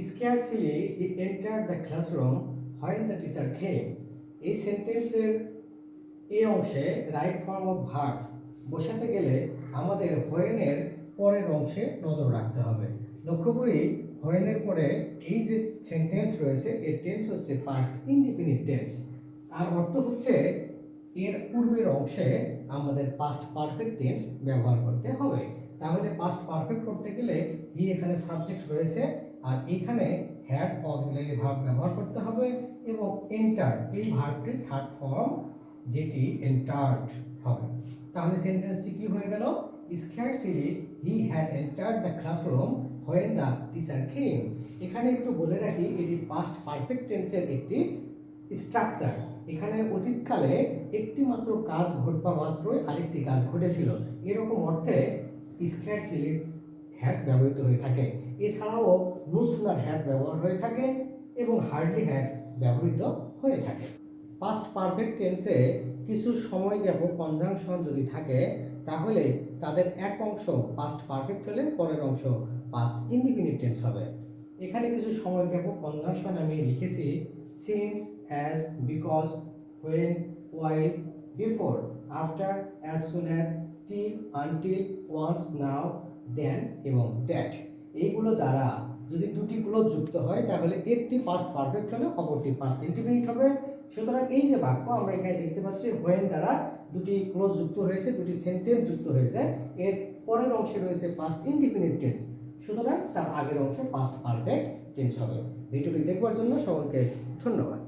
scarcely he entered the classroom when the teacher came. এই সেন্টেন্সের এই অংশে রাইট ফর্ম অফ ভার্ব বসাতে গেলে আমাদের হোয়েনের পরের অংশে নজর রাখতে হবে। লক্ষ্য করি, হোয়েনের পরে এই যে সেন্টেন্স রয়েছে, এর টেন্স হচ্ছে পাস্ট ইনডিপেন্ডেন্ট টেন্স আর অর্থ হচ্ছে এর পূর্বের অংশে আমাদের পাস্ট পারফেক্ট টেন্স ব্যবহার করতে হবে। তাহলে পাস্ট পারফেক্ট করতে গেলে হি এখানে সাবজেক্ট রয়েছে, আর এখানে হ্যাড অক্সিলারি ভার্ব ব্যবহার করতে হবে এবং এন্টার এই ভার্বটির থার্ড ফর্ম যেটি এন্টার্ড হবে। তাহলে সেন্টেন্সটি কি হয়ে গেল? Scarcely he had entered the classroom when the teacher came এখানে একটু বলে রাখি, এটি পাস্ট পারফেক্ট টেন্সের একটি স্ট্রাকচার এখানে অতীতকালে একটি মাত্র কাজ ঘটবা মাত্রই আরেকটি কাজ ঘটেছিল। এরকম অর্থে স্ক্যারসিলি হ্যাট ব্যবহৃত হয়ে থাকে। এছাড়াও নো হ্যাট ব্যবহার হয়ে থাকে এবং হার্ডলি হ্যাট ব্যবহৃত হয়ে থাকে। পাস্ট পারফেক্ট টেন্সে কিছু সময় জ্ঞাপক কনজাংশন যদি থাকে, তাহলে তাদের এক অংশ পাস্ট পারফেক্ট হলে পরের অংশ পাস্ট ইনডিপেন্ডেন্ট টেন্স হবে। এখানে কিছু সময় জ্ঞাপক কনজাংশন আমি লিখেছি since as because when while before after as soon as till until once now then এবং দ্যাট এইগুলো দ্বারা যদি দুটি ক্লোজ যুক্ত হয়, তাহলে একটি পাস্ট পারফেক্ট হলে অপরটি পাস্ট ইন্ডিপেন্ডেন্ট হবে। সুতরাং এই যে বাক্য আমরা এখানে দেখতে পাচ্ছি হোয়েন দ্বারা দুটি ক্লোজ যুক্ত হয়েছে, দুটি সেন্টেন্স যুক্ত হয়েছে, এর পরের অংশে রয়েছে পাস্ট ইন্ডিপেন্ডেন্ট টেন্স সুতরাং তার আগের অংশ পাস্ট পারফেক্ট টেন্স হবে। ভিডিওটি দেখবার জন্য সকলকে ধন্যবাদ।